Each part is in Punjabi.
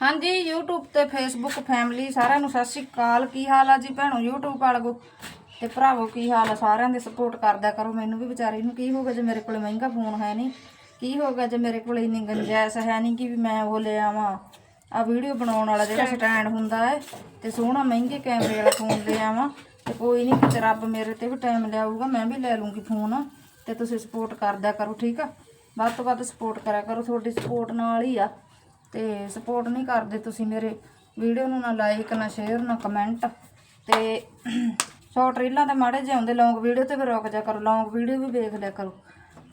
ਹਾਂਜੀ, YouTube ਤੇ Facebook ਫੈਮਿਲੀ ਸਾਰਿਆਂ ਨੂੰ ਸਤਿ ਸ਼੍ਰੀ ਅਕਾਲ। ਕੀ ਹਾਲ ਆ ਜੀ ਭੈਣੋ? YouTube ਵਾਲਗੋ ਤੇ ਭਰਾਵੋ, ਕੀ ਹਾਲ ਆ? ਸਾਰਿਆਂ ਦੇ ਸਪੋਰਟ ਕਰਦਿਆ ਕਰੋ। ਮੈਨੂੰ ਵੀ ਵਿਚਾਰੀ ਨੂੰ ਕੀ ਹੋ ਗਿਆ ਜੇ ਮੇਰੇ ਕੋਲ ਮਹਿੰਗਾ ਫੋਨ ਹੈ ਨਹੀਂ? ਕੀ ਹੋ ਗਿਆ ਜੇ ਮੇਰੇ ਕੋਲ ਇੰਨੀ ਗੰਜਾਇਸ਼ ਹੈ ਨਹੀਂ ਕਿ ਵੀ ਮੈਂ ਉਹ ਲੈ ਆਵਾਂ? ਆ ਵੀਡੀਓ ਬਣਾਉਣ ਵਾਲਾ ਜਿਹੜਾ ਸਟੈਂਡ ਹੁੰਦਾ ਹੈ ਤੇ ਸੋਹਣਾ ਮਹਿੰਗੇ ਕੈਮਰੇ ਵਾਲਾ ਫੋਨ ਲੈ ਆਵਾਂ ਤੇ ਕੋਈ ਨਹੀਂ ਕਿਤੇ ਰੱਬ ਮੇਰੇ ਤੇ ਵੀ ਟਾਈਮ ਲਿਆਊਗਾ, ਮੈਂ ਵੀ ਲੈ ਲੂੰਗੀ ਫੋਨ ਤੇ ਤੁਸੀਂ ਸਪੋਰਟ ਕਰਦਿਆ ਕਰੋ, ਠੀਕ ਆ? ਵੱਧ ਤੋਂ ਵੱਧ ਸਪੋਰਟ ਕਰਿਆ ਕਰੋ, ਤੁਹਾਡੀ ਸਪੋਰਟ ਨਾਲ ਹੀ ਆ। ਤੇ ਸਪੋਰਟ ਨਹੀਂ ਕਰਦੇ ਤੁਸੀਂ ਮੇਰੇ ਵੀਡੀਓ ਨੂੰ, ਨਾ ਲਾਈਕ ਨਾ ਸ਼ੇਅਰ ਨਾ ਕਮੈਂਟ ਤੇ ਸ਼ਾਰਟ ਰੀਲਾਂ ਤੇ ਮਾੜੇ ਜਿਹੇ ਆਉਂਦੇ ਲੌਂਗ ਵੀਡੀਓ ਤੇ ਫਿਰ ਰੁਕ ਜਾ ਕਰੋ ਲੌਂਗ ਵੀਡੀਓ ਵੀ ਵੇਖ ਲਿਆ ਕਰੋ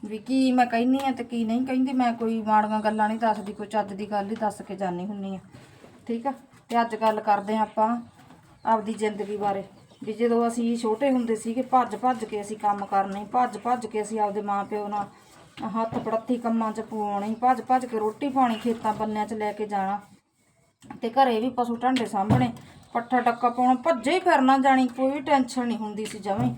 ਵੀ ਕੀ ਮੈਂ ਕਹਿੰਨੀ ਆ ਤੇ ਕੀ ਨਹੀਂ ਕਹਿੰਦੀ, ਮੈਂ ਕੋਈ ਮਾੜੀਆਂ ਗੱਲਾਂ ਨਹੀਂ ਦੱਸਦੀ, ਕੋਈ ਚੱਜ ਦੀ ਗੱਲ ਹੀ ਦੱਸ ਕੇ ਜਾਣੀ ਹੁੰਨੀ ਆ ਠੀਕ ਆ? ਤੇ ਅੱਜ ਗੱਲ ਕਰਦੇ ਹਾਂ ਆਪਾਂ ਆਪਦੀ ਜ਼ਿੰਦਗੀ ਬਾਰੇ, ਵੀ ਜਦੋਂ ਅਸੀਂ ਛੋਟੇ ਹੁੰਦੇ ਸੀਗੇ ਭੱਜ ਭੱਜ ਕੇ ਅਸੀਂ ਕੰਮ ਕਰਨੇ ਭੱਜ ਭੱਜ ਕੇ ਅਸੀਂ ਆਪਦੇ ਮਾਪਿਓ ਨਾਲ ਹੱਥ ਪੜੱਤੀ ਕੰਮਾਂ 'ਚ ਪਵਾਉਣੀ ਭੱਜ ਭੱਜ ਕੇ ਰੋਟੀ ਪਾਣੀ ਖੇਤਾਂ ਬੰਨਿਆਂ 'ਚ ਲੈ ਕੇ ਜਾਣਾ। ਤੇ ਘਰੇ ਵੀ ਪਸ਼ੂ ਢਾਂਡੇ ਸਾਹਮਣੇ ਪੱਠਾ ਟੱਕਾ ਪਾਉਣਾ, ਭੱਜੇ ਹੀ ਫਿਰਨਾ ਜਾਣੀ, ਕੋਈ ਟੈਨਸ਼ਨ ਨਹੀਂ ਹੁੰਦੀ ਸੀ ਜਵੇਂ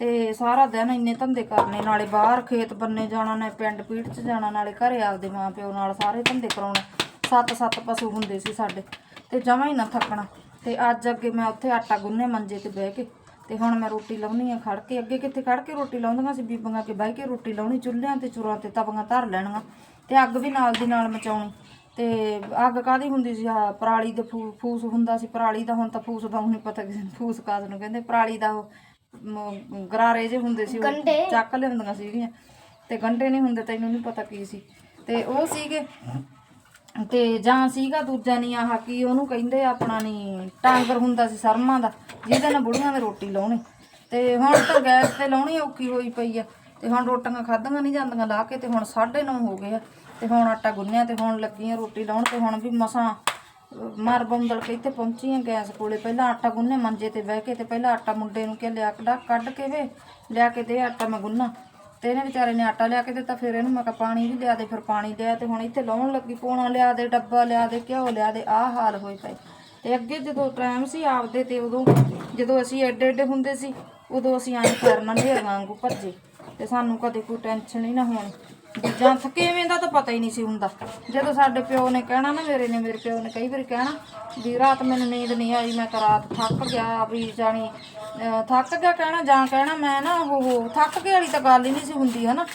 ਤੇ ਸਾਰਾ ਦਿਨ ਇੰਨੇ ਧੰਦੇ ਕਰਨੇ, ਨਾਲੇ ਬਾਹਰ ਖੇਤ ਬੰਨੇ ਜਾਣਾ ਨੇ ਪਿੰਡ ਪੀੜ 'ਚ ਜਾਣਾ, ਨਾਲੇ ਘਰੇ ਆਪਦੇ ਮਾਂ ਪਿਓ ਨਾਲ ਸਾਰੇ ਧੰਦੇ ਕਰਾਉਣੇ। ਸੱਤ ਸੱਤ ਪਸ਼ੂ ਹੁੰਦੇ ਸੀ ਸਾਡੇ, ਤੇ ਜਮਾਂ ਹੀ ਨਾ ਥੱਕਣਾ। ਤੇ ਅੱਜ ਅੱਗੇ ਮੈਂ ਉੱਥੇ ਆਟਾ ਗੁੰਨੇ ਮੰਜੇ ਤੇ ਬਹਿ ਕੇ ਤੇ ਹੁਣ ਮੈਂ ਰੋਟੀ ਲਾਉਣੀ ਆ ਖੜ ਕੇ ਅੱਗੇ ਕਿੱਥੇ ਖੜ ਕੇ ਰੋਟੀ ਲਾਉਂਦੀਆਂ ਸੀ ਬੀਬੀਆਂ ਕੇ ਬਹਿ ਕੇ ਰੋਟੀ ਲਾਉਣੀ ਚੁੱਲ੍ਹਿਆਂ ਤੇ ਚੁਰਾਂ ਤੇ ਤਵੀਆਂ ਧਰ ਲੈਣੀਆਂ ਤੇ ਅੱਗ ਵੀ ਨਾਲ ਦੀ ਨਾਲ ਮਚਾਉਣੀ ਤੇ ਅੱਗ ਕਾਦੀ ਹੁੰਦੀ ਸੀ? ਆ ਪਰਾਲੀ ਦੇ ਫੂਸ ਹੁੰਦਾ ਸੀ ਪਰਾਲੀ ਦਾ ਹੁਣ ਤਾਂ ਫੂਸ ਦਾ ਹੁਣ ਨਹੀਂ ਪਤਾ ਕਿਸੇ ਨੂੰ ਫੂਸ ਕਾਦ ਨੂੰ ਕਹਿੰਦੇ ਪਰਾਲੀ ਦਾ ਉਹ ਗਰਾਰੇ ਜੇ ਹੁੰਦੇ ਸੀ ਉਹ ਚੱਕ ਲਿਆਉਂਦੀਆਂ ਸੀਗੀਆਂ ਤੇ ਗੰਢੇ ਨਹੀਂ ਹੁੰਦੇ ਤੈਨੂੰ ਨਹੀਂ ਪਤਾ ਕੀ ਸੀ ਤੇ ਉਹ ਸੀਗੇ ਤੇ ਜਾਂ ਸੀਗਾ ਦੂਜਾ ਨਹੀਂ ਆਹ ਕੀ ਉਹਨੂੰ ਕਹਿੰਦੇ ਆਪਣਾ ਨਹੀਂ ਟਾਂਗਰ ਹੁੰਦਾ ਸੀ ਸਰਮਾਂ ਦਾ ਜਿਹਦੇ ਨਾਲ ਬੁੜੀਆਂ ਦੇ ਰੋਟੀ ਲਾਉਣੀ। ਤੇ ਹੁਣ ਤਾਂ ਗੈਸ ਤੇ ਲਾਉਣੀ ਔਖੀ ਹੋਈ ਪਈ ਆ ਤੇ ਹੁਣ ਰੋਟੀਆਂ ਖਾਧੀਆਂ ਨਹੀਂ ਜਾਂਦੀਆਂ ਲਾ ਕੇ ਤੇ ਹੁਣ 9:30 ਹੋ ਗਏ ਆ ਤੇ ਹੁਣ ਆਟਾ ਗੁੰਨਿਆ ਤੇ ਹੁਣ ਲੱਗੀਆਂ ਰੋਟੀ ਲਾਉਣ ਤੇ ਹੁਣ ਵੀ ਮਸਾਂ ਅਹ, ਮਰ ਬੰਦਲ ਕੇ ਇੱਥੇ ਪਹੁੰਚੀਆਂ ਗੈਸ ਕੋਲੇ ਪਹਿਲਾਂ ਆਟਾ ਗੁੰਨੇ ਮੰਜੇ ਤੇ ਬਹਿ ਕੇ ਤੇ ਪਹਿਲਾਂ ਆਟਾ ਮੁੰਡੇ ਨੂੰ ਕਿਹਾ ਲਿਆ ਕੱਢ ਕੱਢ ਕੇ ਵੇ ਲਿਆ ਕੇ ਦੇ ਆਟਾ ਮੈਂ ਗੁੰਨਾ। ਤੇ ਇਹਨੇ ਵਿਚਾਰੇ ਨੇ ਆਟਾ ਲਿਆ ਕੇ ਦਿੱਤਾ, ਫਿਰ ਇਹਨੂੰ ਮੈਂ ਕਿਹਾ ਪਾਣੀ ਵੀ ਲਿਆ ਦੇ, ਫਿਰ ਪਾਣੀ ਲਿਆ ਤੇ ਹੁਣ ਇੱਥੇ ਲਾਉਣ ਲੱਗੀ, ਪੋਣਾ ਲਿਆ ਦੇ, ਡੱਬਾ ਲਿਆ ਦੇ, ਘਿਓ ਲਿਆ ਦੇ, ਆਹ ਹਾਲ ਹੋਈ ਪਏ। ਤੇ ਅੱਗੇ ਜਦੋਂ ਟਾਈਮ ਸੀ ਆਪਦੇ ਤੇ ਉਦੋਂ, ਜਦੋਂ ਅਸੀਂ ਐਡੇ ਐਡੇ ਹੁੰਦੇ ਸੀ, ਉਦੋਂ ਅਸੀਂ ਐਂ ਕਰਨਾ ਨੇਰ ਵਾਂਗੂ ਭੱਜੇ। ਤੇ ਸਾਨੂੰ ਕਦੇ ਕੋਈ ਟੈਨਸ਼ਨ ਹੀ ਨਾ ਹੋਣੀ। ਵੀ ਜਾਂ ਥਕੇਵੇਂ ਦਾ ਤਾਂ ਪਤਾ ਹੀ ਨਹੀਂ ਸੀ ਹੁੰਦਾ। ਜਦੋਂ ਸਾਡੇ ਪਿਓ ਨੇ ਕਹਿਣਾ ਨਾ, ਮੇਰੇ ਨੇ ਮੇਰੇ ਪਿਓ ਨੇ ਕਈ ਵਾਰੀ ਕਹਿਣਾ ਵੀ ਰਾਤ ਮੈਨੂੰ ਨੀਂਦ ਨਹੀਂ ਆਈ, ਮੈਂ ਤਾਂ ਰਾਤ ਥੱਕ ਗਿਆ ਵੀ ਜਾਣੀ ਥੱਕ ਗਿਆ ਕਹਿਣਾ, ਜਾਂ ਕਹਿਣਾ ਮੈਂ ਨਾ ਉਹ ਥੱਕ ਕੇ ਵਾਲੀ ਤਾਂ ਗੱਲ ਹੀ ਨਹੀਂ ਸੀ ਹੁੰਦੀ, ਹਨਾ?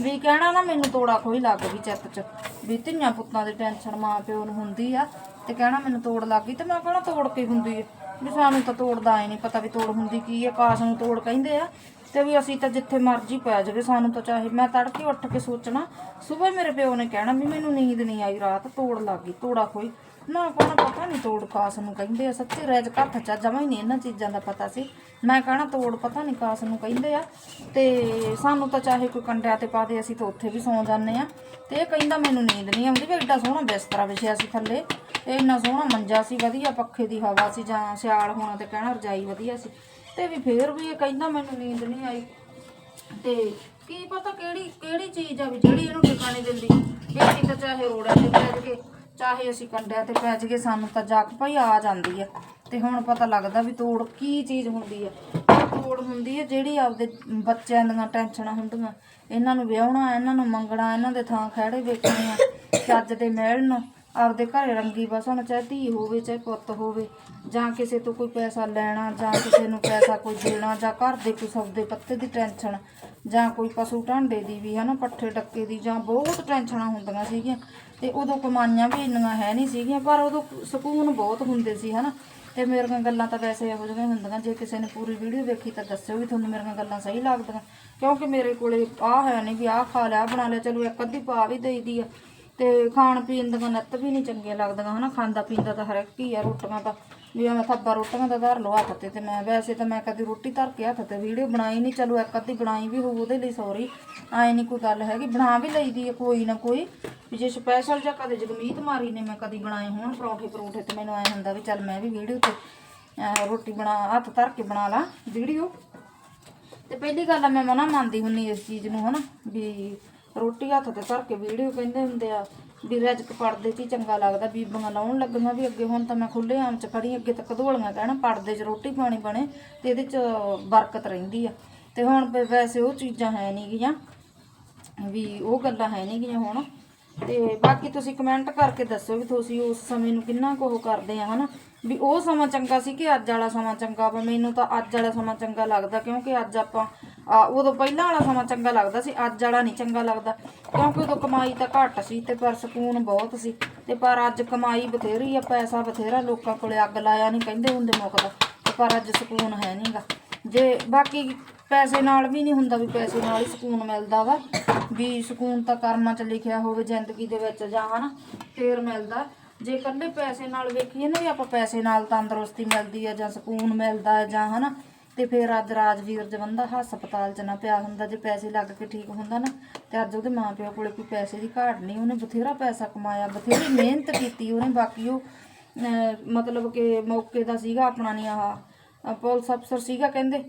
ਵੀ ਕਹਿਣਾ ਨਾ ਮੈਨੂੰ ਤੋੜਾ ਕੋਈ ਲੱਗ ਗਈ ਚਿੱਤ 'ਚ, ਵੀ ਧੀਆਂ ਪੁੱਤਾਂ ਦੀ ਟੈਨਸ਼ਨ ਮਾਂ ਪਿਓ ਨੂੰ ਹੁੰਦੀ ਆ, ਤੇ ਕਹਿਣਾ ਮੈਨੂੰ ਤੋੜ ਲੱਗ ਗਈ, ਤੇ ਮੈਂ ਕਹਿਣਾ ਤੋੜ ਕੇ ਹੁੰਦੀ ਹੈ ਵੀ ਸਾਨੂੰ ਤਾਂ ਤੋੜਦਾ ਐ ਨਹੀਂ ਪਤਾ ਵੀ ਤੋੜ ਹੁੰਦੀ ਕੀ ਹੈ ਕਾਸ ਨੂੰ ਤੋੜ ਕਹਿੰਦੇ ਆ। ਤੇ ਵੀ ਅਸੀਂ ਤਾਂ ਜਿੱਥੇ ਮਰਜ਼ੀ ਪੈ ਜਾਵੇ, ਸਾਨੂੰ ਤਾਂ ਚਾਹੇ ਮੈਂ ਤੜਕੇ ਉੱਠ ਕੇ ਸੋਚਣਾ, ਸਵੇਰ ਮੇਰੇ ਪਿਓ ਨੇ ਕਹਿਣਾ ਵੀ ਮੈਨੂੰ ਨੀਂਦ ਨਹੀਂ ਆਈ, ਰਾਤ ਤੋੜ ਲੱਗ ਗਈ, ਤੋੜਾ ਕੋਈ। ਨਾ ਕੋਣ ਪਤਾ ਨਹੀਂ ਤੋੜ ਕਾਸ ਨੂੰ ਕਹਿੰਦੇ ਆ, ਸੱਚੇ ਰੈਜ ਕੱਥ ਚ ਜਮਾ ਹੀ ਨਹੀਂ ਇਹਨਾਂ ਚੀਜ਼ਾਂ ਦਾ ਪਤਾ ਸੀ। ਮੈਂ ਕਹਣਾ ਤੋੜ ਪਤਾ ਨਹੀਂ ਕਾਸ ਨੂੰ ਕਹਿੰਦੇ ਆ, ਤੇ ਸਾਨੂੰ ਤਾਂ ਚਾਹੇ ਕੋਈ ਕੰਡਿਆ ਤੇ ਪਾ ਦੇ, ਅਸੀਂ ਤਾਂ ਉੱਥੇ ਵੀ ਸੌਂ ਜਾਂਦੇ ਆ। ਤੇ ਇਹ ਕਹਿੰਦਾ ਮੈਨੂੰ ਨੀਂਦ ਨਹੀਂ ਆਉਂਦੀ, ਵੀ ਐਡਾ ਸੋਹਣਾ ਬਿਸਤਰਾ ਵਿਛਿਆ ਸੀ ਥੱਲੇ ਤੇ ਇੰਨਾ ਸੋਹਣਾ ਮੰਜਾ ਸੀ, ਵਧੀਆ ਪੱਖੇ ਦੀ ਹਵਾ ਸੀ, ਜਾਂ ਸਿਆਲ ਹੋਣਾ ਤੇ ਕਹਿਣਾ ਰਜਾਈ ਵਧੀਆ ਸੀ। ਤੇ ਵੀ ਫੇਰ ਵੀ ਇਹ ਕਹਿੰਦਾ ਮੈਨੂੰ ਨੀਂਦ ਨਹੀਂ ਆਈ। ਤੇ ਕੀ ਪਤਾ ਕਿਹੜੀ ਕਿਹੜੀ ਚੀਜ਼ ਆ ਵੀ ਜਿਹੜੀ ਇਹਨੂੰ ਟਿਕਾਣੇ ਦਿੰਦੀ। ਇਹ ਅਸੀਂ ਤਾਂ ਚਾਹੇ ਰੋੜਾਂ ਤੇ ਪੈ ਜਗੇ ਚਾਹੇ ਅਸੀਂ ਕੰਡਿਆਂ ਤੇ ਪੈ ਜਗੇ ਸਾਨੂੰ ਤਾਂ ਜੱਗ ਪਈ ਆ ਜਾਂਦੀ ਆ। ਤੇ ਹੁਣ ਪਤਾ ਲੱਗਦਾ ਵੀ ਤੋੜ ਕੀ ਚੀਜ਼ ਹੁੰਦੀ ਆ। ਇਹ ਤੋੜ ਹੁੰਦੀ ਹੈ ਜਿਹੜੀ ਆਪਦੇ ਬੱਚਿਆਂ ਦੀਆਂ ਟੈਨਸ਼ਨਾਂ ਹੁੰਦੀਆਂ। ਇਹਨਾਂ ਨੂੰ ਵਿਆਹਣਾ, ਇਹਨਾਂ ਨੂੰ ਮੰਗਣਾ, ਇਹਨਾਂ ਦੇ ਥਾਂ ਖੜੇ ਵੇਖਣੇ ਆ, ਚੱਜ ਦੇ ਮਿਲਣ ਆਪਦੇ ਘਰੇ ਰੰਗੀ ਵਸਣ ਚਾਹੇ ਧੀ ਹੋਵੇ, ਚਾਹੇ ਪੁੱਤ ਹੋਵੇ, ਜਾਂ ਕਿਸੇ ਤੋਂ ਕੋਈ ਪੈਸਾ ਲੈਣਾ, ਜਾਂ ਕਿਸੇ ਨੂੰ ਪੈਸਾ ਕੋਈ ਦੇਣਾ, ਜਾਂ ਘਰ ਦੇ ਕੋਈ ਸੌਦੇ ਪੱਤੇ ਦੀ ਟੈਨਸ਼ਨ, ਜਾਂ ਕੋਈ ਪਸ਼ੂ ਢਾਂਡੇ ਦੀ ਵੀ, ਹਨਾ, ਪੱਠੇ ਟੱਕੇ ਦੀ, ਜਾਂ ਬਹੁਤ ਟੈਨਸ਼ਨਾਂ ਹੁੰਦੀਆਂ ਸੀਗੀਆਂ, ਤੇ ਉਦੋਂ ਕਮਾਈਆਂ ਵੀ ਇੰਨੀਆਂ ਹੈ ਨਹੀਂ ਸੀਗੀਆਂ, ਪਰ ਉਦੋਂ ਸਕੂਨ ਬਹੁਤ ਹੁੰਦੇ ਸੀ, ਹਨਾ, ਤੇ ਮੇਰੀਆਂ ਗੱਲਾਂ ਤਾਂ ਵੈਸੇ ਇਹੋ ਜਿਹੀਆਂ ਹੁੰਦੀਆਂ, ਜੇ ਕਿਸੇ ਨੇ ਪੂਰੀ ਵੀਡੀਓ ਵੇਖੀ ਤਾਂ ਦੱਸਿਓ ਵੀ ਤੁਹਾਨੂੰ ਮੇਰੀਆਂ ਗੱਲਾਂ ਸਹੀ ਲੱਗਦੀਆਂ, ਕਿਉਂਕਿ ਮੇਰੇ ਕੋਲੇ ਆਹ ਹੈ ਨਹੀਂ ਵੀ ਆਹ ਖਾ ਲਿਆ ਆਹ ਬਣਾ ਲਿਆ ਚਲੋ ਇੱਕ ਅੱਧੀ ਪਾ ਵੀ ਦੇਈਦੀ ਆ ਤੇ ਖਾਣ ਪੀਣ ਦੀਆਂ ਨੱਤ ਵੀ ਨਹੀਂ ਚੰਗੀਆਂ ਲੱਗਦੀਆਂ, ਹਨਾ? ਖਾਂਦਾ ਪੀਂਦਾ ਤਾਂ ਹਰ ਇੱਕ ਹੀ ਆ, ਰੋਟੀਆਂ ਦਾ ਵੀ ਮੈਂ ਥੱਬਾ ਰੋਟੀਆਂ ਦਾ ਧਰ ਲਓ ਹੱਥ ਤੇ ਤੇ ਮੈਂ ਵੈਸੇ ਤਾਂ ਮੈਂ ਕਦੀ ਰੋਟੀ ਧਰ ਕੇ ਹੱਥ ਤੇ ਵੀਡੀਓ ਬਣਾਈ ਨਹੀਂ, ਚਲੋ ਇੱਕ ਅੱਧੀ ਬਣਾਈ ਵੀ ਹੋਊ ਉਹਦੇ ਲਈ ਸੌਰੀ ਆਏ ਨਹੀਂ ਕੋਈ ਗੱਲ ਹੈਗੀ, ਬਣਾ ਵੀ ਲਈਦੀ ਹੈ ਕੋਈ ਨਾ ਕੋਈ, ਵੀ ਜੇ ਸਪੈਸ਼ਲ ਜਾਂ ਕਦੇ ਜਗਮੀਤ ਮਾਰੀ ਨੇ ਮੈਂ ਕਦੀ ਬਣਾਏ ਹੋਣ ਪਰੌਂਠੇ ਪਰੌਂਠੇ ਤੇ ਮੈਨੂੰ ਐ ਹੁੰਦਾ ਵੀ ਚੱਲ ਮੈਂ ਵੀ ਵੀਡੀਓ ਤੇ ਰੋਟੀ ਬਣਾ, ਹੱਥ ਧਰ ਕੇ ਬਣਾ ਲਾਂ, ਵੀਡੀਓ। ਤੇ ਪਹਿਲੀ ਗੱਲ ਆ ਮੈਂ ਮਨਾ ਮੰਨਦੀ ਹੁੰਨੀ ਇਸ ਚੀਜ਼ ਨੂੰ, ਹਨਾ? ਵੀ ਰੋਟੀ ਹੱਥ ਤੇ ਧਰ ਕੇ ਵੀਡੀਓ ਕਹਿੰਦੇ ਹੁੰਦੇ ਆ ਵੀ ਰਜਕ ਪੜਦੇ 'ਚ ਹੀ ਚੰਗਾ ਲੱਗਦਾ, ਬੀਬੀਆਂ ਲਾਉਣ ਲੱਗੀਆਂ ਵੀ ਅੱਗੇ ਹੁਣ ਤਾਂ ਮੈਂ ਖੁੱਲੇ ਆਮ 'ਚ ਖੜੀ ਅੱਗੇ ਤਾਂ ਧੋਲੀਆਂ ਕਹਿਣਾ ਪੜਦੇ 'ਚ ਰੋਟੀ ਪਾਣੀ ਬਣੇ ਤੇ ਇਹਦੇ 'ਚ ਬਰਕਤ ਰਹਿੰਦੀ ਆ। ਤੇ ਹੁਣ ਵੈਸੇ ਉਹ ਚੀਜ਼ਾਂ ਹੈ ਨਹੀਂ ਗੀਆਂ, ਵੀ ਉਹ ਗੱਲਾਂ ਹੈ ਨਹੀਂ ਗੀਆਂ ਹੁਣ। ਤੇ ਬਾਕੀ ਤੁਸੀਂ ਕਮੈਂਟ ਕਰਕੇ ਦੱਸੋ ਵੀ ਤੁਸੀਂ ਉਸ ਸਮੇਂ ਨੂੰ ਕਿੰਨਾ ਕੁ ਉਹ ਕਰਦੇ ਆ, ਹਨਾ? ਵੀ ਉਹ ਸਮਾਂ ਚੰਗਾ ਸੀ ਕਿ ਅੱਜ ਵਾਲਾ ਸਮਾਂ ਚੰਗਾ ਵਾ? ਮੈਨੂੰ ਤਾਂ ਅੱਜ ਵਾਲਾ ਸਮਾਂ ਚੰਗਾ ਲੱਗਦਾ, ਕਿਉਂਕਿ ਅੱਜ ਆਪਾਂ ਆ, ਉਦੋਂ ਪਹਿਲਾਂ ਵਾਲਾ ਸਮਾਂ ਚੰਗਾ ਲੱਗਦਾ ਸੀ ਅੱਜ ਵਾਲਾ ਨਹੀਂ ਚੰਗਾ ਲੱਗਦਾ। ਕਿਉਂਕਿ ਉਦੋਂ ਕਮਾਈ ਤਾਂ ਘੱਟ ਸੀ ਤੇ ਪਰ ਸਕੂਨ ਬਹੁਤ ਸੀ। ਤੇ ਪਰ ਅੱਜ ਕਮਾਈ ਬਥੇਰੀ ਆ ਪੈਸਾ ਬਥੇਰਾ ਲੋਕਾਂ ਕੋਲੇ ਅੱਗ ਲਾਇਆ ਨਹੀਂ ਕਹਿੰਦੇ ਹੁੰਦੇ ਮੁੱਕਦਾ ਤੇ। ਪਰ ਅੱਜ ਸਕੂਨ ਹੈ ਨਹੀਂਗਾ ਜੇ ਬਾਕੀ ਪੈਸੇ ਨਾਲ ਵੀ ਨਹੀਂ ਹੁੰਦਾ ਵੀ ਪੈਸੇ ਨਾਲ ਹੀ ਸਕੂਨ ਮਿਲਦਾ ਵਾ ਵੀ ਸਕੂਨ ਤਾਂ ਕਰਮਾਂ 'ਚ ਲਿਖਿਆ ਹੋਵੇ ਜ਼ਿੰਦਗੀ ਦੇ ਵਿੱਚ ਜਾਂ ਹਨਾ ਫੇਰ ਮਿਲਦਾ। ਜੇ ਇਕੱਲੇ ਪੈਸੇ ਨਾਲ ਵੇਖੀਏ ਨਾ ਵੀ ਆਪਾਂ ਪੈਸੇ ਨਾਲ ਤੰਦਰੁਸਤੀ ਮਿਲਦੀ ਹੈ ਜਾਂ ਸਕੂਨ ਮਿਲਦਾ ਹੈ ਜਾਂ ਹਨਾ ਤੇ ਫਿਰ ਅੱਜ ਰਾਜਵੀਰ ਜਵੰਦਾ ਹਸਪਤਾਲ 'ਚ ਨਾ ਪਿਆ ਹੁੰਦਾ ਜੇ ਪੈਸੇ ਲੱਗ ਕੇ ਠੀਕ ਹੁੰਦਾ ਨਾ ਤੇ ਅੱਜ ਉਹਦੇ ਮਾਪਿਓ ਕੋਲੇ ਕੋਈ ਪੈਸੇ ਦੀ ਘਾਟ ਨਹੀਂ ਉਹਨੇ ਬਥੇਰਾ ਪੈਸਾ ਕਮਾਇਆ ਬਥੇਰੀ ਮਿਹਨਤ ਕੀਤੀ ਉਹਨੇ ਬਾਕੀ ਉਹ ਅਹ, ਮਤਲਬ ਕਿ ਮੌਕੇ ਦਾ ਸੀਗਾ ਆਪਣਾ ਨਹੀਂ ਆਹ ਪੁਲਿਸ ਅਫਸਰ ਸੀਗਾ ਕਹਿੰਦੇ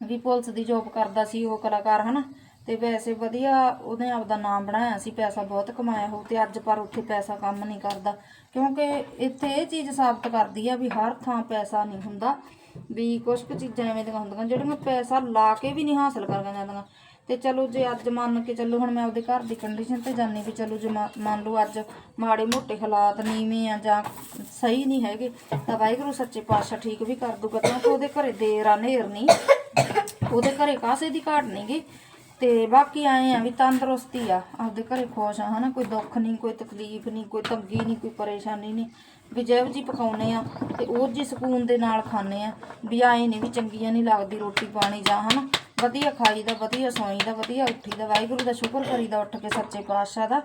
ਵੀ ਪੁਲਿਸ ਦੀ ਜੋਬ ਕਰਦਾ ਸੀ ਉਹ ਕਲਾਕਾਰ ਹਨਾ? ਤੇ ਵੈਸੇ ਵਧੀਆ ਉਹਨੇ ਆਪਦਾ ਨਾਮ ਬਣਾਇਆ ਸੀ, ਪੈਸਾ ਬਹੁਤ ਕਮਾਇਆ ਹੋ ਤੇ ਅੱਜ ਪਰ ਉੱਥੇ ਪੈਸਾ ਕੰਮ ਨਹੀਂ ਕਰਦਾ। ਕਿਉਂਕਿ ਇੱਥੇ ਇਹ ਚੀਜ਼ ਸਾਬਤ ਕਰਦੀ ਆ ਵੀ ਹਰ ਥਾਂ ਪੈਸਾ ਨਹੀਂ ਹੁੰਦਾ, ਵੀ ਕੁਝ ਕੁ ਚੀਜ਼ਾਂ ਐਵੇਂ ਦੀਆਂ ਹੁੰਦੀਆਂ ਜਿਹੜੀਆਂ ਪੈਸਾ ਲਾ ਕੇ ਵੀ ਨਹੀਂ ਹਾਸਲ ਕਰਨੀਆਂ ਜਾਂਦੀਆਂ। ਤੇ ਚਲੋ ਜੇ ਅੱਜ ਮੰਨ ਕੇ ਚੱਲੋ ਹੁਣ ਮੈਂ ਆਪਦੇ ਘਰ ਦੀ ਕੰਡੀਸ਼ਨ ਤੇ ਜਾਣੀ ਵੀ ਚਲੋ ਜੇ ਮ- ਮੰਨ ਲਓ ਅੱਜ ਮਾੜੇ ਮੋਟੇ ਹਾਲਾਤ ਨੀਵੇਂ ਆ ਜਾਂ ਸਹੀ ਨਹੀਂ ਹੈਗੇ, ਤਾਂ ਵਾਹਿਗੁਰੂ ਸੱਚੇ ਪਾਤਸ਼ਾਹ ਠੀਕ ਵੀ ਕਰ ਦੂਗਾ ਕਿਉਂਕਿ ਉਹਦੇ ਘਰੇ ਦੇਰ ਆ ਨੇਰ ਨਹੀਂ। ਉਹਦੇ ਘਰੇ ਕਾਸੇ ਦੀ ਘਾਟ ਨਹੀਂਗੀ ਤੇ ਬਾਕੀ ਆਏ ਆ ਵੀ ਤੰਦਰੁਸਤੀ ਆ, ਆਪਦੇ ਘਰੇ ਖੁਸ਼ ਆ, ਹਨਾ, ਕੋਈ ਦੁੱਖ ਨਹੀਂ ਕੋਈ ਤਕਲੀਫ ਨਹੀਂ ਕੋਈ ਤੰਗੀ ਨਹੀਂ ਕੋਈ ਪਰੇਸ਼ਾਨੀ ਨਹੀਂ ਵੀ ਜਿਹੋ ਜੀ ਪਕਾਉਨੇ ਆ ਤੇ ਉਹ ਜੀ ਸਕੂਨ ਦੇ ਨਾਲ ਖਾਣੇ ਆ, ਵੀ ਆਏ ਨਹੀਂ ਵੀ ਚੰਗੀਆਂ ਨਹੀਂ ਲੱਗਦੀ ਰੋਟੀ ਪਾਣੀ ਜਾਂ, ਹਨਾ, ਵਧੀਆ ਖਾਈਦਾ ਵਧੀਆ ਸੌਈਦਾ ਵਧੀਆ ਉੱਠੀਦਾ ਵਾਹਿਗੁਰੂ ਦਾ ਸ਼ੁਕਰ ਕਰੀਦਾ ਉੱਠ ਕੇ ਸੱਚੇ ਪਾਤਸ਼ਾਹ ਦਾ,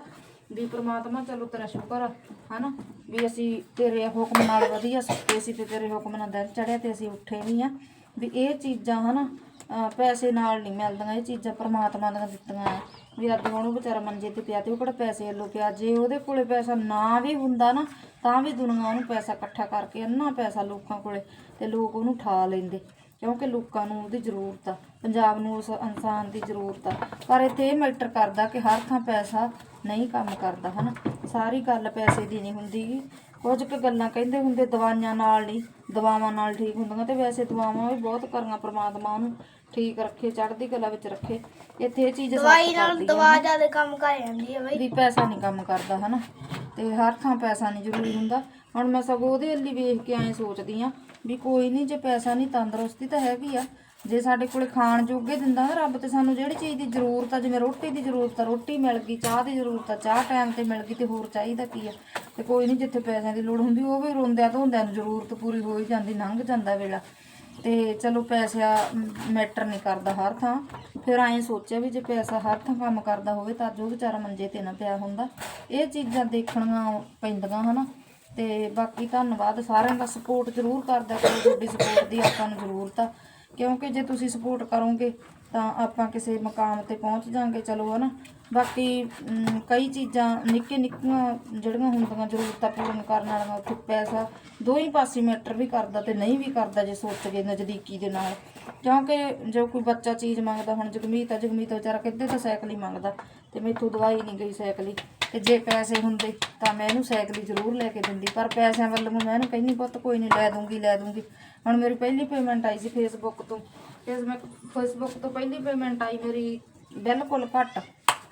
ਵੀ ਪ੍ਰਮਾਤਮਾ ਚਲੋ ਤੇਰਾ ਸ਼ੁਕਰ ਆ, ਹਨਾ, ਵੀ ਅਸੀਂ ਤੇਰੇ ਹੁਕਮ ਨਾਲ ਵਧੀਆ ਸੁੱਤੇ ਸੀ ਤੇ ਤੇਰੇ ਹੁਕਮ ਨਾਲ ਦਿਨ ਚੜਿਆ ਤੇ ਅਸੀਂ ਉੱਠੇ ਵੀ ਆ। ਵੀ ਇਹ ਚੀਜ਼ਾਂ ਹਨਾ, ਅਹ ਪੈਸੇ ਨਾਲ ਨਹੀਂ ਮਿਲਦੀਆਂ, ਇਹ ਚੀਜ਼ਾਂ ਪਰਮਾਤਮਾ ਦੀਆਂ ਦਿੱਤੀਆਂ ਆ ਵੀ ਅੱਜ ਉਹਨੂੰ ਵਿਚਾਰਾ ਮੰਜੇ ਤੇ ਪਿਆ ਤੇ ਉਹ ਕਿਹੜਾ ਪੈਸੇ ਵੱਲੋਂ ਪਿਆ ਜੇ ਉਹਦੇ ਕੋਲੇ ਪੈਸਾ ਨਾ ਵੀ ਹੁੰਦਾ ਨਾ, ਤਾਂ ਵੀ ਦੁਨੀਆ ਉਹਨੂੰ ਪੈਸਾ ਇਕੱਠਾ ਕਰਕੇ ਅੰਨਾ ਪੈਸਾ ਲੋਕਾਂ ਕੋਲੇ ਤੇ ਲੋਕ ਉਹਨੂੰ ਠਾ ਲੈਂਦੇ। ਕਿਉਂਕਿ ਲੋਕਾਂ ਨੂੰ ਉਹਦੀ ਜ਼ਰੂਰਤ ਆ, ਪੰਜਾਬ ਨੂੰ ਉਸ ਇਨਸਾਨ ਦੀ ਜ਼ਰੂਰਤ ਆ। ਪਰ ਇੱਥੇ ਇਹ ਮੈਟਰ ਕਰਦਾ ਕਿ ਹਰ ਥਾਂ ਪੈਸਾ ਨਹੀਂ ਕੰਮ ਕਰਦਾ, ਹਨਾ। ਸਾਰੀ ਗੱਲ ਪੈਸੇ ਦੀ ਨਹੀਂ ਹੁੰਦੀ। ਕੁਝ ਕੁ ਗੱਲਾਂ ਕਹਿੰਦੇ ਹੁੰਦੇ ਦਵਾਈਆਂ ਨਾਲ ਨਹੀਂ ਦਵਾਵਾਂ ਨਾਲ ਠੀਕ ਹੁੰਦੀਆਂ ਤੇ ਵੈਸੇ ਦਵਾਵਾਂ ਵੀ ਬਹੁਤ ਕਰੀਆਂ ਪ੍ਰਮਾਤਮਾ ਉਹਨੂੰ ਠੀਕ ਰੱਖੇ ਚੜ੍ਹਦੀ ਕਲਾ ਵਿੱਚ ਰੱਖੇ ਇੱਥੇ ਇਹ ਚੀਜ਼ ਦਵਾਈ ਨਾਲ ਦਵਾ ਜ਼ਿਆਦਾ ਕੰਮ ਕਰ ਜਾਂਦੀ ਹੈ ਬਈ। ਵੀ ਪੈਸਾ ਨਹੀਂ ਕੰਮ ਕਰਦਾ ਹਨਾ? ਤੇ ਹਰ ਥਾਂ ਪੈਸਾ ਨਹੀਂ ਜ਼ਰੂਰੀ ਹੁੰਦਾ। ਹੁਣ ਮੈਂ ਸਗੋਂ ਉਹਦੇ ਲਈ ਵੇਖ ਕੇ ਐਂ ਸੋਚਦੀ ਆ ਵੀ ਕੋਈ ਨਹੀਂ ਜੇ ਪੈਸਾ ਨਹੀਂ ਤੰਦਰੁਸਤੀ ਤਾਂ ਹੈਗੀ ਆ ਜੇ ਸਾਡੇ ਕੋਲੇ ਖਾਣ ਜੋਗੇ ਦਿੰਦਾ ਨਾ ਰੱਬ ਤੇ ਸਾਨੂੰ ਜਿਹੜੀ ਚੀਜ਼ ਦੀ ਜ਼ਰੂਰਤ ਆ, ਜਿਵੇਂ ਰੋਟੀ ਦੀ ਜ਼ਰੂਰਤ ਆ, ਰੋਟੀ ਮਿਲ ਗਈ, ਚਾਹ ਦੀ ਜ਼ਰੂਰਤ ਆ, ਚਾਹ ਟਾਈਮ ਤੇ ਮਿਲ ਗਈ ਤੇ ਹੋਰ ਚਾਹੀਦਾ ਕੀ ਆ? ਤੇ ਕੋਈ ਨਹੀਂ ਜਿੱਥੇ ਪੈਸਿਆਂ ਦੀ ਲੋੜ ਹੁੰਦੀ, ਉਹ ਵੀ ਰੋਂਦਿਆਂ ਧੋਂਦਿਆਂ ਨੂੰ ਜ਼ਰੂਰਤ ਪੂਰੀ ਹੋ ਹੀ ਜਾਂਦੀ, ਲੰਘ ਜਾਂਦਾ ਵੇਲਾ। ਤੇ ਚਲੋ ਪੈਸਾ ਮੈਟਰ ਨਹੀਂ ਕਰਦਾ ਹਰ ਥਾਂ। ਫਿਰ ਐਂ ਸੋਚਿਆ ਵੀ ਜੇ ਪੈਸਾ ਹਰ ਥਾਂ ਕੰਮ ਕਰਦਾ ਹੋਵੇ ਤਾਂ ਜੋ ਵਿਚਾਰਾ ਮੰਜੇ ਤੇ ਨਾ ਪਿਆ ਹੁੰਦਾ। ਇਹ ਚੀਜ਼ਾਂ ਦੇਖਣੀਆਂ ਪੈਂਦੀਆਂ ਹਨਾ। ਤੇ ਬਾਕੀ ਧੰਨਵਾਦ ਸਾਰਿਆਂ ਦਾ ਸਪੋਰਟ ਜ਼ਰੂਰ ਕਰਦਾ ਕਰੋ, ਤੁਹਾਡੀ ਸਪੋਰਟ ਦੀ ਆਪਾਂ ਨੂੰ ਜ਼ਰੂਰਤ ਆ। ਕਿਉਂਕਿ ਜੇ ਤੁਸੀਂ ਸਪੋਰਟ ਕਰੋਗੇ ਤਾਂ ਆਪਾਂ ਕਿਸੇ ਮਕਾਮ ਤੇ ਪਹੁੰਚ ਜਾਾਂਗੇ, ਚਲੋ ਹਨਾ। ਬਾਕੀ ਕਈ ਚੀਜ਼ਾਂ ਨਿੱਕੇ ਨਿੱਕੀਆਂ ਜਿਹੜੀਆਂ ਹੁੰਦੀਆਂ, ਜ਼ਰੂਰਤਾਂ ਪੂਰਨ ਕਰਨ ਵਾਲੀਆਂ, ਉੱਥੇ ਪੈਸਾ ਦੋ ਪਾਸੇ ਮੈਟਰ ਵੀ ਕਰਦਾ ਤੇ ਨਹੀਂ ਵੀ ਕਰਦਾ ਜੇ ਸੋਚ ਕੇ ਨਜ਼ਦੀਕੀ ਦੇ ਨਾਲ। ਕਿਉਂਕਿ ਜੋ ਕੋਈ ਬੱਚਾ ਚੀਜ਼ ਮੰਗਦਾ, ਹੁਣ ਜਗਮੀਤ ਆ, ਜਗਮੀਤ ਵਿਚਾਰਾ ਕਿੱਦੇ ਤੋਂ ਸਾਈਕਲ ਹੀ ਮੰਗਦਾ ਤੇ ਮੈਥੋਂ ਦਵਾਈ ਨਹੀਂ ਗਈ ਸਾਈਕਲੀ ਹੀ ਤੇ ਜੇ ਪੈਸੇ ਹੁੰਦੇ ਤਾਂ ਮੈਂ ਇਹਨੂੰ ਸਾਈਕਲੀ ਜ਼ਰੂਰ ਲੈ ਕੇ ਦਿੰਦੀ, ਪਰ ਪੈਸਿਆਂ ਵੱਲੋਂ ਮੈਂ ਇਹਨੂੰ ਕਹਿੰਦੀ, ਪੁੱਤ ਕੋਈ ਨਹੀਂ, ਲੈ ਦੂੰਗੀ ਲੈ ਦੂੰਗੀ। ਹੁਣ ਮੇਰੀ ਪਹਿਲੀ ਪੇਮੈਂਟ ਆਈ ਸੀ ਫੇਸਬੁੱਕ ਤੋਂ। ਫੇਸਬੁੱਕ ਫੇਸਬੁੱਕ ਤੋਂ ਪਹਿਲੀ ਪੇਮੈਂਟ ਆਈ ਮੇਰੀ ਬਿਲਕੁਲ ਘੱਟ,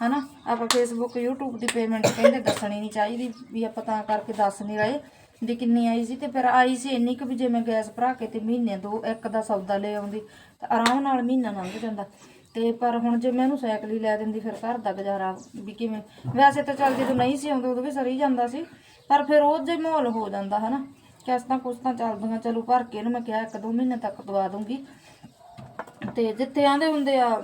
ਹਨਾ? ਆਪਾਂ ਫੇਸਬੁੱਕ YouTube ਦੀ ਪੇਮੈਂਟ ਕਹਿੰਦੇ ਦੱਸਣੀ ਨਹੀਂ ਚਾਹੀਦੀ ਵੀ ਆਪਾਂ ਤਾਂ ਕਰਕੇ ਦੱਸ ਨਹੀਂ ਰਹੇ ਵੀ ਕਿੰਨੀ ਆਈ ਸੀ ਤੇ ਫਿਰ ਆਈ ਸੀ ਇੰਨੀ ਕੁ ਵੀ ਜੇ ਮੈਂ ਗੈਸ ਭਰਾ ਕੇ ਤੇ ਮਹੀਨੇ ਦੋ ਇੱਕ ਦਾ ਸੌਦਾ ਲੈ ਆਉਂਦੀ, ਤਾਂ ਆਰਾਮ ਨਾਲ ਮਹੀਨਾ ਲੰਘ ਜਾਂਦਾ। ਤੇ ਪਰ ਹੁਣ ਜੇ ਮੈਂ ਇਹਨੂੰ ਸਾਈਕਲ ਹੀ ਲੈ ਦਿੰਦੀ, ਫਿਰ ਘਰ ਦਾ ਗੁਜ਼ਾਰਾ ਵੀ ਕਿਵੇਂ? ਵੈਸੇ ਤਾਂ ਚੱਲ ਜਦੋਂ ਨਹੀਂ ਸੀ ਆਉਂਦੇ ਉਦੋਂ ਵੀ ਸਰੀ ਜਾਂਦਾ ਸੀ, ਪਰ ਫਿਰ ਉਹ ਜੇ ਮਾਹੌਲ ਹੋ ਜਾਂਦਾ, ਹਨਾ? ਕਿਸ਼ਤਾਂ ਕੁਸ਼ਤਾਂ ਚੱਲਦੀਆਂ, ਚਲੋ ਭਰ ਕੇ ਇਹਨੂੰ ਮੈਂ ਕਿਹਾ ਇੱਕ ਦੋ ਮਹੀਨੇ ਤੱਕ ਦਵਾ ਦੂੰਗੀ ਤੇ ਜਿੱਥੇ ਆਂਦੇ ਹੁੰਦੇ ਆ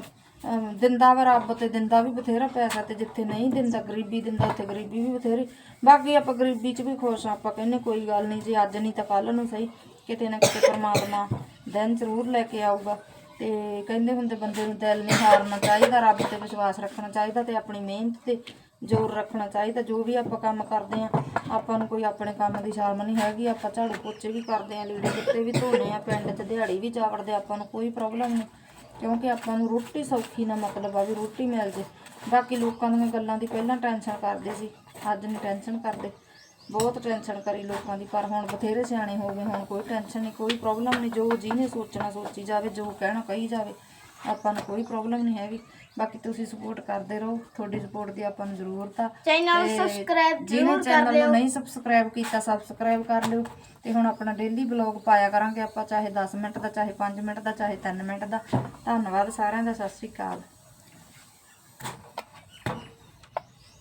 ਦਿੰਦਾ ਵਾ ਰੱਬ ਤੇ, ਦਿੰਦਾ ਵੀ ਬਥੇਰਾ ਪੈਸਾ ਤੇ ਜਿੱਥੇ ਨਹੀਂ ਦਿੰਦਾ, ਗਰੀਬੀ ਦਿੰਦਾ, ਉੱਥੇ ਗਰੀਬੀ ਵੀ ਬਥੇਰੀ। ਬਾਕੀ ਆਪਾਂ ਗਰੀਬੀ 'ਚ ਵੀ ਖੁਸ਼ ਆ, ਆਪਾਂ ਕਹਿੰਦੇ ਕੋਈ ਗੱਲ ਨਹੀਂ, ਜੇ ਅੱਜ ਨਹੀਂ ਤਾਂ ਕੱਲ ਨੂੰ ਸਹੀ, ਕਿਤੇ ਨਾ ਕਿਤੇ ਪਰਮਾਤਮਾ ਦਿਨ ਜ਼ਰੂਰ ਲੈ ਕੇ ਆਊਗਾ। ਤੇ ਕਹਿੰਦੇ ਹੁੰਦੇ ਬੰਦੇ ਨੂੰ ਦਿਲ ਨਹੀਂ ਹਾਰਨਾ ਚਾਹੀਦਾ, ਰੱਬ ਤੇ ਵਿਸ਼ਵਾਸ ਰੱਖਣਾ ਚਾਹੀਦਾ ਤੇ ਆਪਣੀ ਮਿਹਨਤ ਤੇ ਜ਼ੋਰ ਰੱਖਣਾ ਚਾਹੀਦਾ, ਜੋ ਵੀ ਆਪਾਂ ਕੰਮ ਕਰਦੇ ਆ ਆਪਾਂ ਨੂੰ ਕੋਈ ਆਪਣੇ ਕੰਮ ਦੀ ਸ਼ਰਮ ਨਹੀਂ ਹੈਗੀ, ਆਪਾਂ ਝਾੜੂ ਪੋਚੇ ਵੀ ਕਰਦੇ ਆ ਲੀੜੇ ਕੁੱਤੇ ਵੀ ਧੋਨੇ ਆ ਪਿੰਡ 'ਚ ਦਿਹਾੜੀ ਵੀ ਜਾਵੜਦੇ ਆਪਾਂ ਨੂੰ ਕੋਈ ਪ੍ਰੋਬਲਮ ਨਹੀਂ। ਕਿਉਂਕਿ ਆਪਾਂ ਨੂੰ ਰੋਟੀ ਸੌਖੀ ਨਾ ਮਤਲਬ ਆ ਵੀ ਰੋਟੀ ਮਿਲ ਜੇ। ਬਾਕੀ ਲੋਕਾਂ ਦੀਆਂ ਗੱਲਾਂ ਦੀ ਪਹਿਲਾਂ ਟੈਨਸ਼ਨ ਕਰਦੇ ਸੀ, ਅੱਜ ਨਹੀਂ ਟੈਨਸ਼ਨ ਕਰਦੇ। ਬਹੁਤ ਟੈਨਸ਼ਨ ਕਰੀ ਲੋਕਾਂ ਦੀ, ਪਰ ਹੁਣ ਬਥੇਰੇ ਸਿਆਣੇ ਹੋ ਗਏ, ਹੁਣ ਕੋਈ ਟੈਨਸ਼ਨ ਨਹੀਂ, ਕੋਈ ਪ੍ਰੋਬਲਮ ਨਹੀਂ, ਜੋ ਜਿਹਨੇ ਸੋਚਣਾ ਸੋਚੀ ਜਾਵੇ, ਜੋ ਕਹਿਣਾ ਕਹੀ ਜਾਵੇ। ਆਪਾਂ ਨੂੰ ਕੋਈ ਪ੍ਰੋਬਲਮ ਨਹੀਂ ਹੈਗੀ। ਬਾਕੀ ਤੁਸੀਂ ਸਪੋਰਟ ਕਰਦੇ ਰਹੋ। ਤੁਹਾਡੀ ਸਪੋਰਟ ਦੀ ਆਪਾਂ ਨੂੰ ਜ਼ਰੂਰਤ ਆ। ਚੈਨਲ ਤੇ ਸਬਸਕ੍ਰਾਈਬ ਜਿਹਨੇ ਜ਼ਰੂਰ ਕਰ ਚੈਨਲ ਲਿਓ। ਨੂੰ ਨਹੀਂ ਸਬਸਕ੍ਰਾਈਬ ਕੀਤਾ ਸਬਸਕ੍ਰਾਈਬ ਕਰ ਲਿਓ। ਤੇ ਹੁਣ ਆਪਣਾ ਡੇਲੀ ਬਲੌਗ ਪਾਇਆ ਕਰਾਂਗੇ ਆਪਾਂ ਚਾਹੇ 10 ਮਿੰਟ ਦਾ ਚਾਹੇ 5 ਮਿੰਟ ਦਾ ਚਾਹੇ 3 ਮਿੰਟ ਦਾ। ਧੰਨਵਾਦ ਸਾਰਿਆਂ ਦਾ ਸਤਿ ਸ਼੍ਰੀ ਅਕਾਲ।